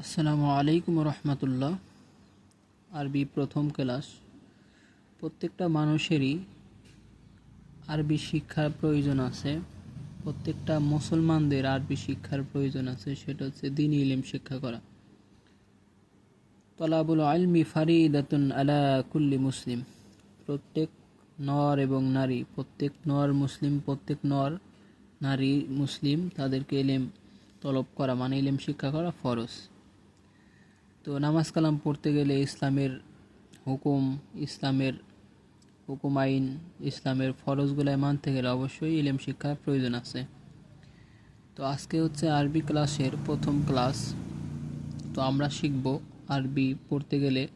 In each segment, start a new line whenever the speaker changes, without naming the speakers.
আসসালামু আলাইকুম রহমতুল্লাহ আরবি প্রথম ক্লাস। প্রত্যেকটা মানুষেরই আরবি শিক্ষার প্রয়োজন আছে। প্রত্যেকটা মুসলমানদের আরবি শিক্ষার প্রয়োজন আছে, সেটা হচ্ছে দিন ইলিম শিক্ষা করা। তলাবুল আলমি ফারিদাতুন আলা কুল্লি মুসলিম। প্রত্যেক নর এবং নারী, প্রত্যেক নর মুসলিম, প্রত্যেক নর নারী মুসলিম, তাদেরকে ইলেম তলব করা মানে ইলেম শিক্ষা করা ফরজ। তো নামাজ কালাম পড়তে গেলে ইসলামের হুকুম ইসলামের হুকুম আইন, ইসলামের ফরজগুলাই মানতে গেলে অবশ্যই ইলেম শিক্ষার প্রয়োজন আছে। তো আজকে হচ্ছে আরবি ক্লাসের প্রথম ক্লাস। তো আমরা শিখব আরবি পড়তে গেলে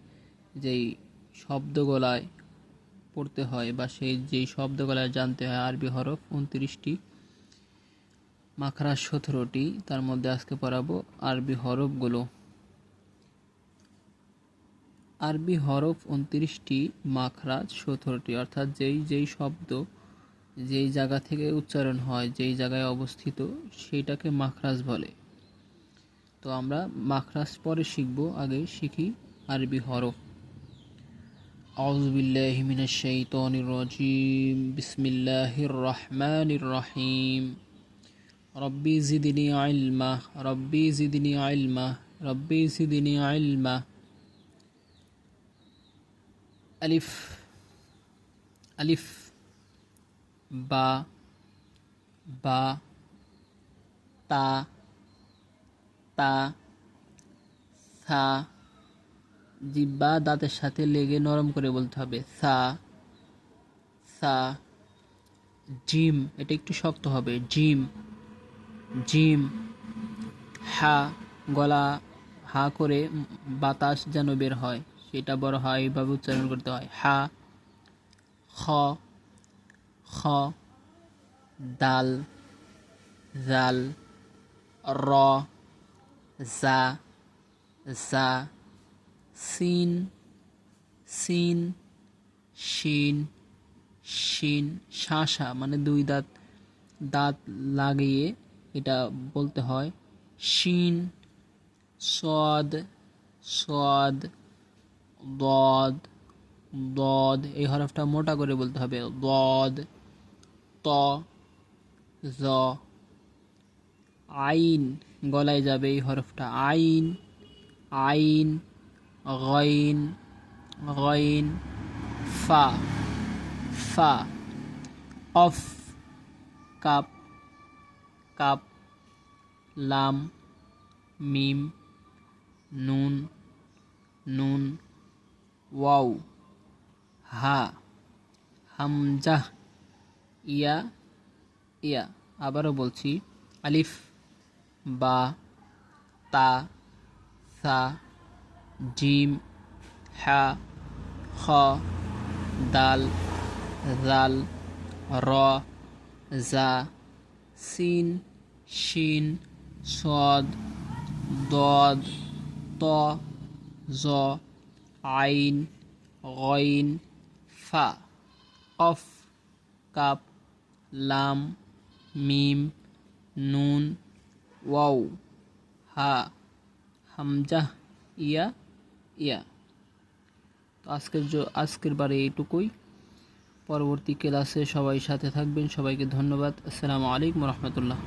যেই শব্দগলায় পড়তে হয় বা সেই যেই শব্দগলায় জানতে হয় আরবি হরফ উনত্রিশটি, মাখরাজ সতেরোটি, তার মধ্যে আজকে পড়াবো আরবি হরফগুলো। আরবি হরফ উনত্রিশটি মাখরাজ সতেরোটি, অর্থাৎ যেই যেই শব্দ যেই জায়গা থেকে উচ্চারণ হয়, যেই জায়গায় অবস্থিত, সেইটাকে মাখরাজ বলে। তো আমরা মাখরাজ পরে শিখব, আগে শিখি আরবি হরফ। আউজবিল্লাহিমিনাশাইতনিরজিম বিসমিল্লাহির রহমানির রহিম। রব্বি জিদিনী আইলমা রব্বি জিদিনী আইলমা রব্বি জিদিনী আইলমা আলিফ আলিফ বা বা তা তা সা জিব্বা দাঁতের সাথে লেগে নরম করে বলতে হবে, সা সা, জিম, এটা একটু শক্ত হবে, জিম জিম, হা, গলা, হা করে বাতাস যেন বের হয়। সেটা বড় হয়, এইভাবে উচ্চারণ করতে হয়। হা, খ খ, দাল, জাল, র, জা জা, সিন সিন, শিন শিন শাঁসা মানে দুই দাঁত দাঁত লাগিয়ে এটা বলতে হয়। শিন, সদ সদ দদ দদ, এই হরফটা মোটা করে বলতে হবে। দদ, ত, জ, আইন গলায় যাবে এই হরফটা। আইন আইন, গইন গইন, ফা ফা, অফ, কাপ কাপ, লাম, মিম, নুন নুন ওয়াও, হা হামজাহ ইয়া ইয়া, আবারও বলছি, আলিফ, বা, তা, সা, জিম, হা, খ, দাল, জাল, র, জা, সিন, শিন, সদ, দদ, ত, জ আইন, গইন, ফা, অফ, কাপ, লাম, মিম, নুন, ওয়াও, হা হামজাহ ইয়া ইয়া। তো আজকের আজকের বারে এইটুকুই। পরবর্তী ক্লাসে সবাই সাথে থাকবেন। সবাইকে ধন্যবাদ। আসসালামু আলাইকুম রহমতুল্লাহ।